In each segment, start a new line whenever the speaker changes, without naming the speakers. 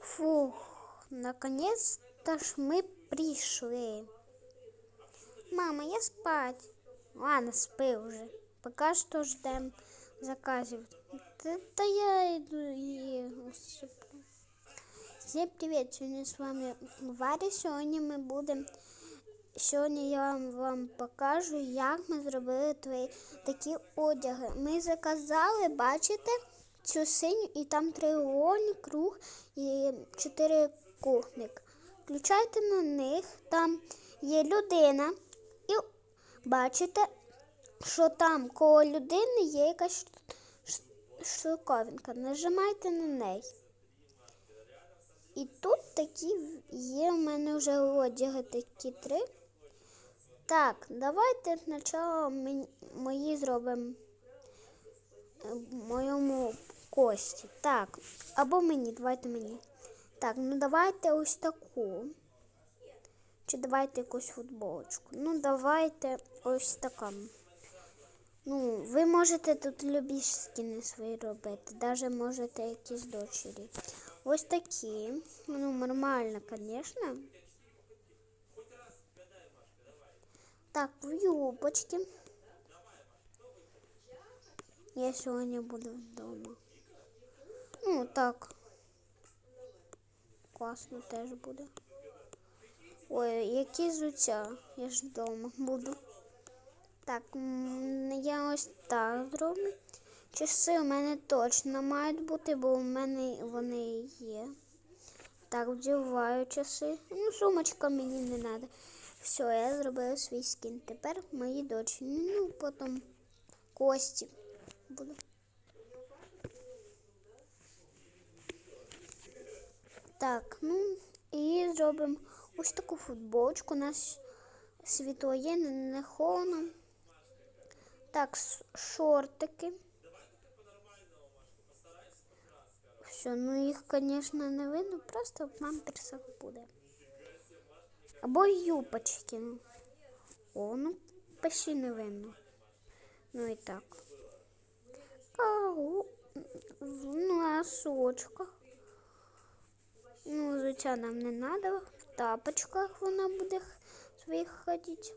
Фух, наконец-то ж мы пришли. Мама, я спать. Ладно, спи уже. Пока что ждем заказів. Та я йду і осиплю. Всім привіт! Сьогодні з вами Варя. Сьогодні ми будемо. Сьогодні я вам, вам покажу, як ми зробили твої такі одяги. Ми заказали, бачите, цю синю і там треугольник, круг і чотирикутник. Включайте на них, там є людина, і бачите, що там коло людини є якась штуковинка. Нажимайте на неї. І тут такі є в мене вже одяги такі три. Так, давайте спочатку мої зробимо е, моєму кості. Так, або мені, давайте мені. Так, ну давайте ось таку. Чи давайте якусь футболочку. Ну, давайте ось така. Ну, ви можете тут любі скіни свої робити, навіть можете якісь дочері. Ось такі. Ну, нормально, звісно. Так, в юбочки. Я сьогодні буду вдома. Ну, так. Класно теж буде. Ой, які зуття. Я ж вдома буду. Так, я ось так зроблю. Часи у мене точно мають бути, бо у мене вони є. Так, вдіваю часи. Ну, сумочка мені не треба. Все, я зробила свій скін. Тепер мої дочі. Ну, потім кості буду. Так, ну і зробимо ось таку футболочку. У нас світло не, холодно. Так, шортики. Все, ну їх, звісно, не видно, просто в памперсах буде. Або юпочки. О, ну почти не видно. Ну і так. Кагу. Ну, а сочках. Ну, взуття нам не треба. В тапочках вона буде своїх ходити.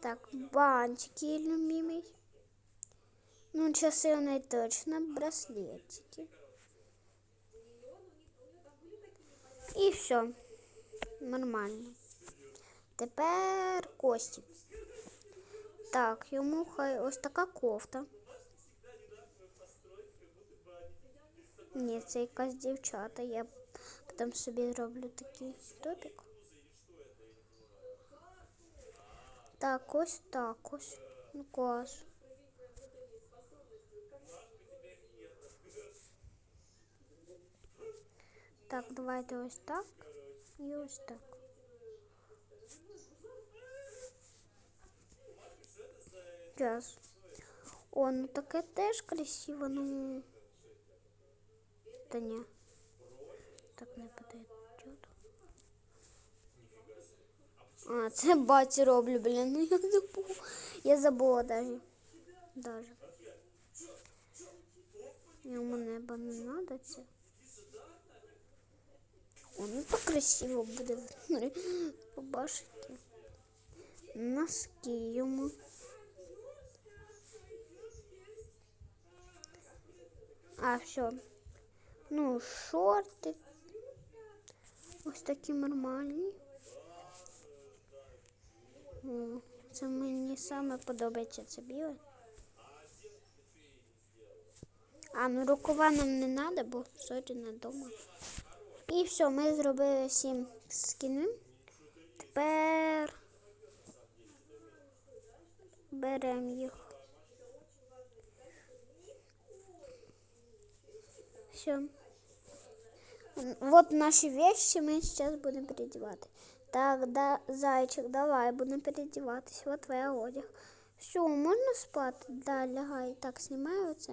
Так, бантики любимий. Ну, часи у неї точно браслетики. І все. Нормально. Тепер кості. Так, йому хай ось така кофта. Ні, це якась дівчата. Я потім собі зроблю такий топік. Так, ось так ось. Ну, клас. Так, давайте ось так і ось так. Зараз. О, ну таке теж красиво, ну. Та ні. Так не подойдет. А, це баті роблю, блін. Ну я забула. Я забула даже. Даже. Йому небо не надо це. О, ну так красиво буде. Побачите. Носки йому. А, все. Ну, шорти. Ось такі нормальні. О, це мені саме подобається це біле. А, ну рукава нам не треба, бо сьогодні дома. І все, ми зробили всі скини. Тепер беремо їх. Все. Вот наши вещи мы сейчас будем переодевать. Так, да, зайчик, давай, будем переодеваться. Вот твоя одяг. Все, можно спать? Да, лягай. Так, снимаю оце.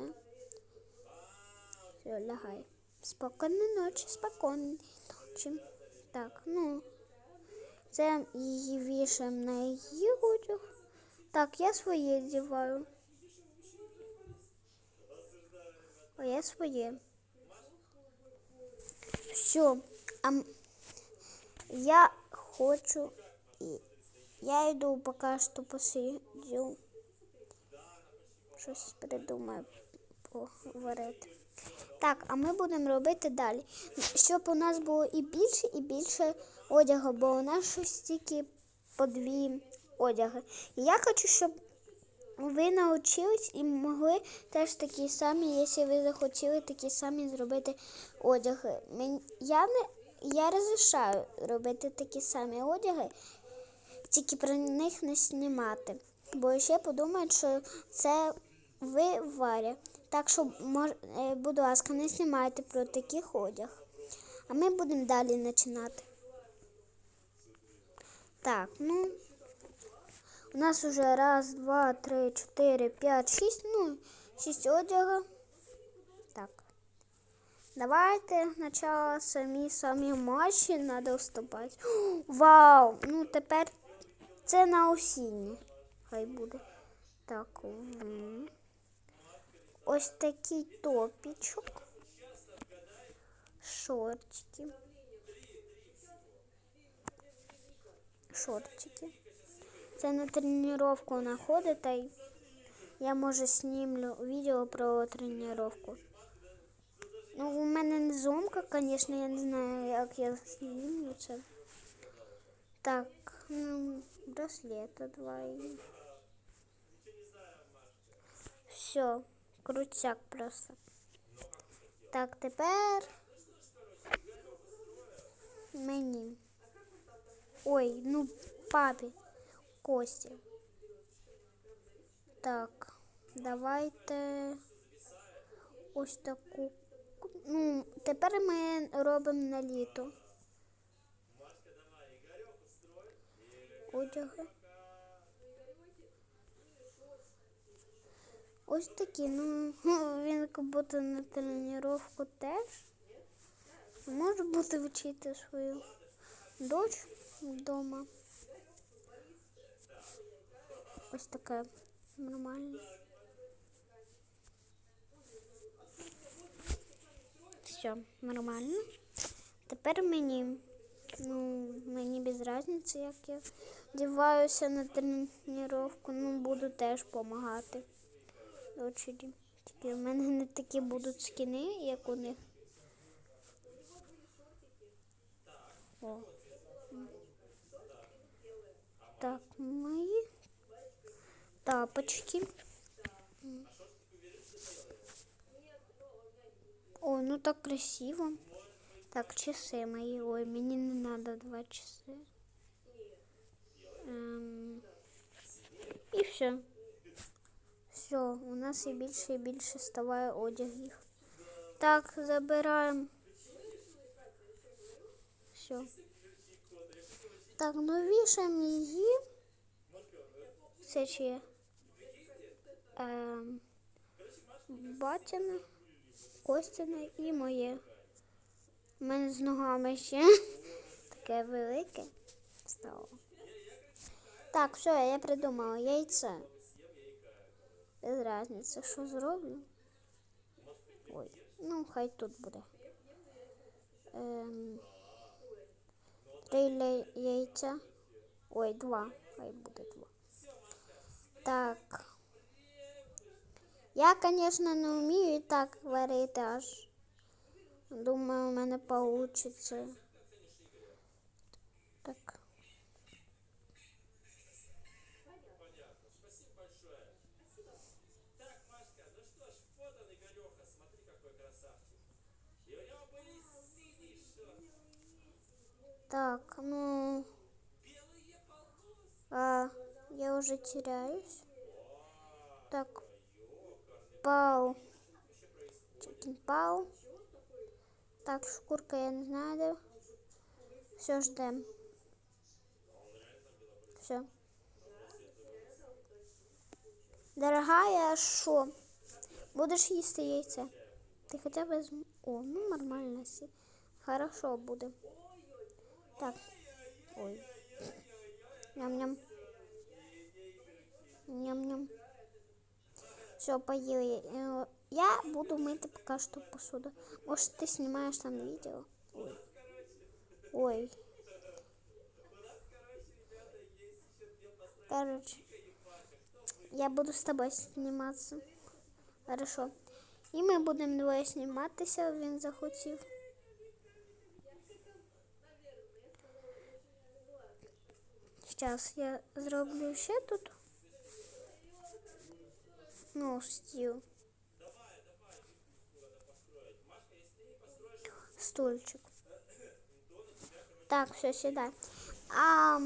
Все, лягай. Спокійної ночі, спокійної ночі. Так, ну. Це її вішаємо на її одяг. Так, я своє одягаю. А я своє. Все. А я хочу. Я йду поки що посидю. Щось придумаю поговорити. Так, а ми будемо робити далі. Щоб у нас було і більше, і більше одягу, бо у нас щось тільки по дві одяги. І я хочу, щоб ви навчились і могли теж такі самі, якщо ви захотіли такі самі зробити одяги. Я не я розрішаю робити такі самі одяги, тільки про них не знімати. Бо ще подумають, що це ви Варя. Так що, мож, е, будь ласка, не знімайте про таких одяг. А ми будемо далі починати. Так, ну. У нас уже раз, два, три, чотири, п'ять, шість, ну, шість одягу. Так. Давайте спочатку самі самі матчі треба вступати. Вау! Ну тепер це на осінні. Хай буде. Так. м. Ось такий топічок. Шортики. Шортики. Це на тренування находить, та я може знімлю відео про тренування. Ну, у мене не зумка, звісно, я не знаю, як я знімлю це. Так, ну, браслета два. Все, крутяк просто. Так, тепер мені. Ой, ну папі. Кості. Так, давайте ось таку. Ну, тепер ми робимо на літо. Одяги. Ось такі, ну, він як будто на тренування теж. Може бути вчити свою дочь вдома. Ось таке нормально. Все, нормально. Тепер мені, ну, мені без різниці, як я вдіваюся на тренування, ну, буду теж допомагати. Тільки в мене не такі будуть скіни, як у них. О. Так, мої тапочки. О, ну так красиво. Так, часы мои. Ой, мне не надо два часа. Ем, і все. Все, у нас і більше і більше ставає одягів. Так, забираємо. Все. Так, ну вішаємо її. Це чи Ем, батяна, Костяна і моє. У мене з ногами ще таке велике стало. Так, все, я придумала яйце. Без різниці, що зроблю. Ой, ну хай тут буде. Ем, три яйця. Ой, два. Хай буде два. Так. Я, звісно, не вмію і так варити аж. Думаю, у мене вийде. Так. Так, ну... А, я уже теряюсь. Так. Пау. Чекін пау. Так, шкурка я не знаю. Все, ждем. Все. Дорогая, що? Будеш їсти яйце? Ти хоча б з... О, ну нормально. Хорошо буде. Так. Ой. Ням-ням. Ням-ням. Все, поели. Э, Я буду мыть пока что посуду. Может, ты снимаешь там видео? Ой. Ой. Короче, я буду з тобою зніматися. Хорошо. І ми будемо двоє зніматися, він захотів. Зараз я зроблю ще тут. Ну, стіл. Стульчик. Так, все, сюди. А,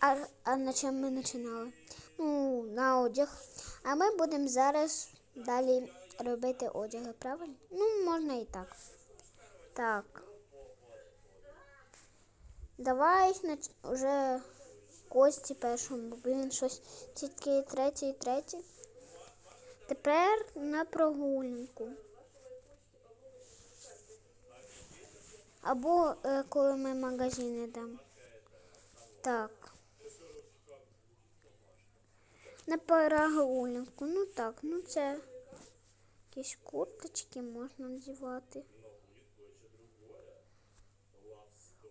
а, а на чим ми починали? Ну, на одяг. А ми будемо зараз далі робити одяги, правильно? Ну, можна і так. Так. Давай вже Кості першому, бо він щось тільки третій, третій. Тепер на прогулянку. Або е, коли ми магазин йдемо. Так. На прогулянку. Ну так, ну це якісь курточки можна надівати.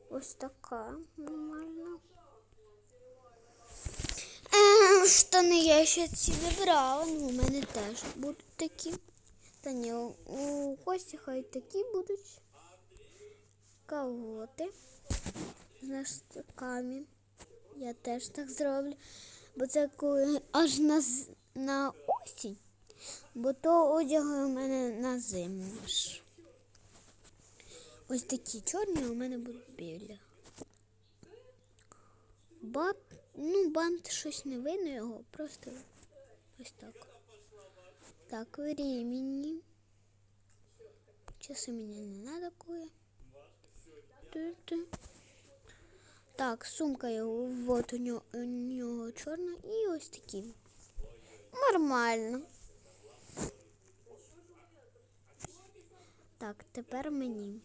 Ось така нормальна. Е, штани я ще ці не брала, ну у мене теж будуть такі. Та ні, у- Кості хай такі будуть. Колоти з наштуками. Я теж так зроблю. Бо це коли аж на, на осінь, бо то одяги у мене на зиму аж. Ось такі чорні, у мене будуть білі. Бат, ну, бант щось не видно його, просто ось так. Так, времени. Часы мне не надо кое. Так, сумка його, вот у нього, у нього чорна і ось такі. Нормально. Так, тепер мені.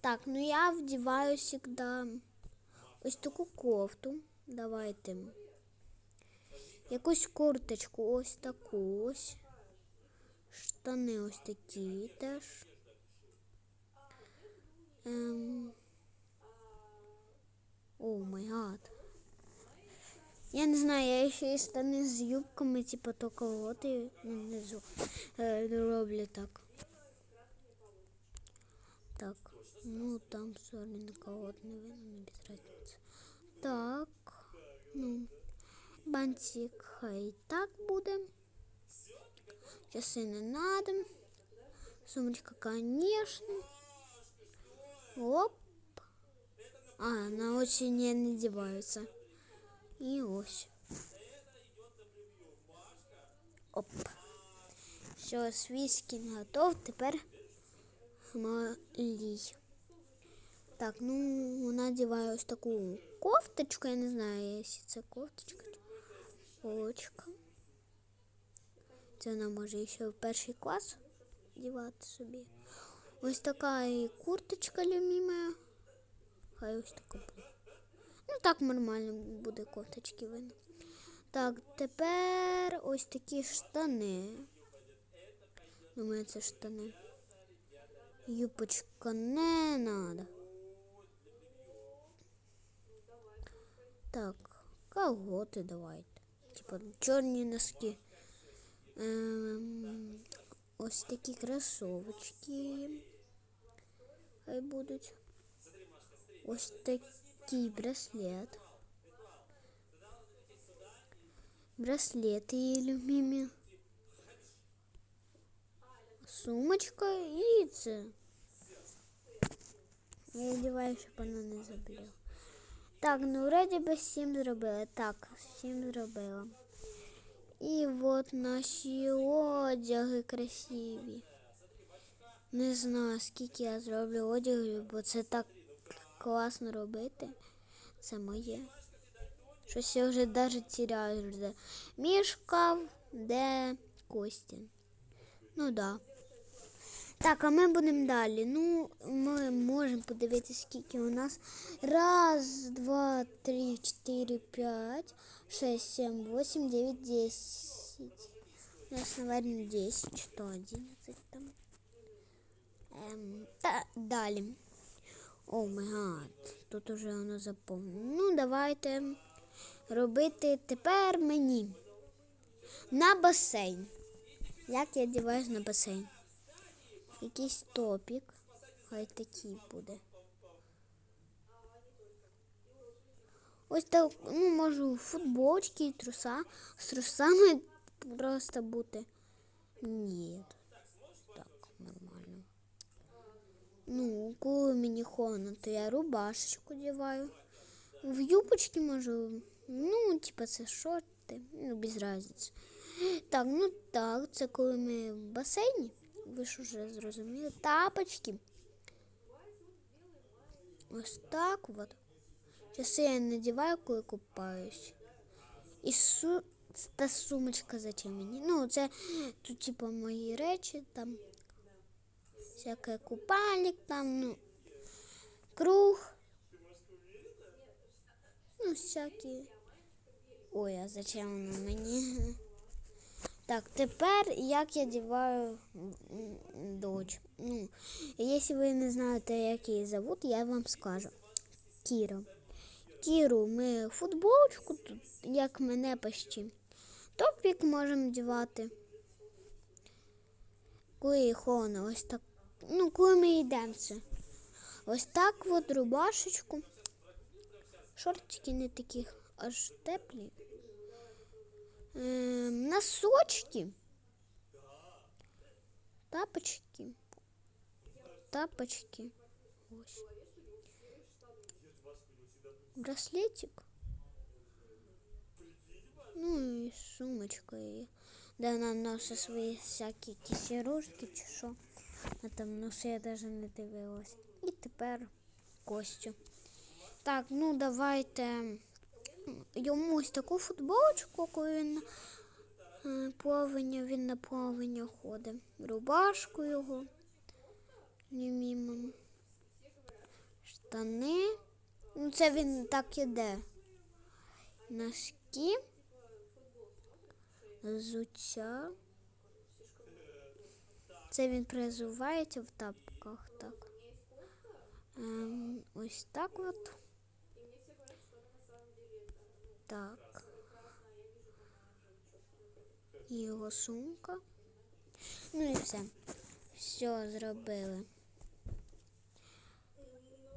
Так, ну я вдіваю завжди ось таку кофту. Давайте. Якусь курточку, ось таку ось. Штани ось такі теж. Ем... О май гад. Я не знаю, я ще і штани з юбками, типу то колоти внизу е, роблю так. Так, ну там сорі на колот не видно, не без разницы. Так, ну, бантик хай так буде. Часи не надо. Сумочка, конечно. Оп. А, на очі не надіваються. І ось. Оп. Все, свій скін готов. Тепер малій. Так, ну, надіваю ось таку кофточку. Я не знаю, якщо це кофточка. Очка. Це вона може ще в перший клас дівати собі. Ось така і курточка любима. Хай ось така буде. Ну так нормально буде кофточки видно. Так, тепер ось такі штани. Думаю, це штани. Юбочка не надо. Так, колготи давайте. Типа чорні носки. Ем, ось такі кросовочки. Хай будуть. Ось такий браслет. Браслети її любимі. Сумочка і це. Я одягаю, щоб вона не забила. Так, ну вроді би всім зробила. Так, всім зробила. І от наші одяги красиві. Не знаю, скільки я зроблю одягів, бо це так класно робити. Це моє. Щось я вже навіть тіряю. Де мішка, де Костін. Ну да. Так, а ми будемо далі. Ну, ми можемо подивитися, скільки у нас. Раз, два, три, чотири, п'ять, шесть, сім, восемь, дев'ять, десять. У нас, наверное, десять, что одиннадцать там. Ем, та, далі. О май гад, тут уже воно заповнено. Ну, давайте робити тепер мені. На басейн. Як я діваюсь на басейн? Якийсь топік. Хай такий буде. Ось так, ну, можу футболочки і труса. З трусами просто бути. Ні. Так, нормально. Ну, коли мені холодно, то я рубашечку діваю. В юбочки можу. Ну, типа це шорти, ну, без разниці. Так, ну так, це коли ми в басейні. Ви ж уже зрозуміли. Тапочки. Ось так от. Часи я надіваю, коли купаюсь. І су... та сумочка зачем мені? Ну, це тут, типа, мої речі, там всяке купальник, там, ну, круг. Ну, всякі. Ой, а зачем воно мені? Так, тепер як я діваю дочь. Ну, якщо ви не знаєте, як її зовут, я вам скажу. Кіра. Кіру ми футболочку, тут, як мене почти. Топік можемо дівати. Коли холодно, ось так. Ну, коли ми йдемо. Ось так от рубашечку. Шортики не такі аж теплі. Ем, носочки. Тапочки. Тапочки. Ось. Браслетик. Ну і сумочка її. Де вона носить свої всякі якісь ігрушки чи що. А там носи я навіть не дивилась. І тепер Костю. Так, ну давайте йому ось таку футболочку, коли він е, плавання, він на плавання ходить. Рубашку його. Мімімом. Штани. Ну, це він так іде. Носки. Взуття. Це він призувається в тапках, так. Ем, ось так от. Так. Його сумка. Ну і все. Все зробили.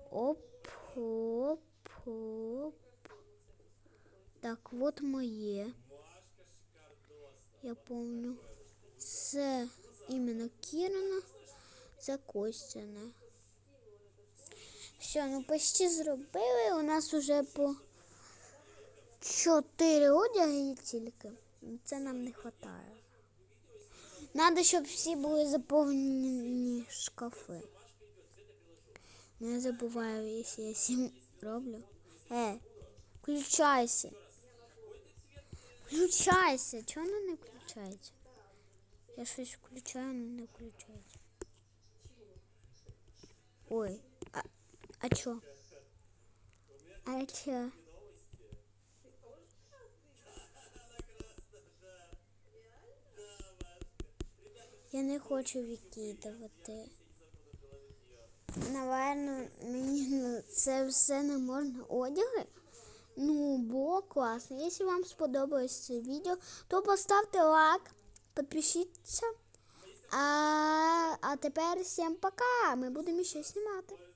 Оп, оп, оп. Так, от моє. Я помню. Це іменно Кірина, це Костяна. Все, ну почти зробили. У нас уже по чотири одяги тільки. Це нам не вистачає. Надо, щоб всі були заповнені шкафи. Не забуваю, якщо я сім роблю. Е, включайся. Включайся. Чого воно не включається? Я щось включаю, але не включається. Ой, а, а чо? А чо? Я не хочу викидувати. Наверно, мені це все не можна одяги. Ну, було класно. Якщо вам сподобалось це відео, то поставте лайк, підпишіться. А, а тепер всім пока. Ми будемо ще знімати.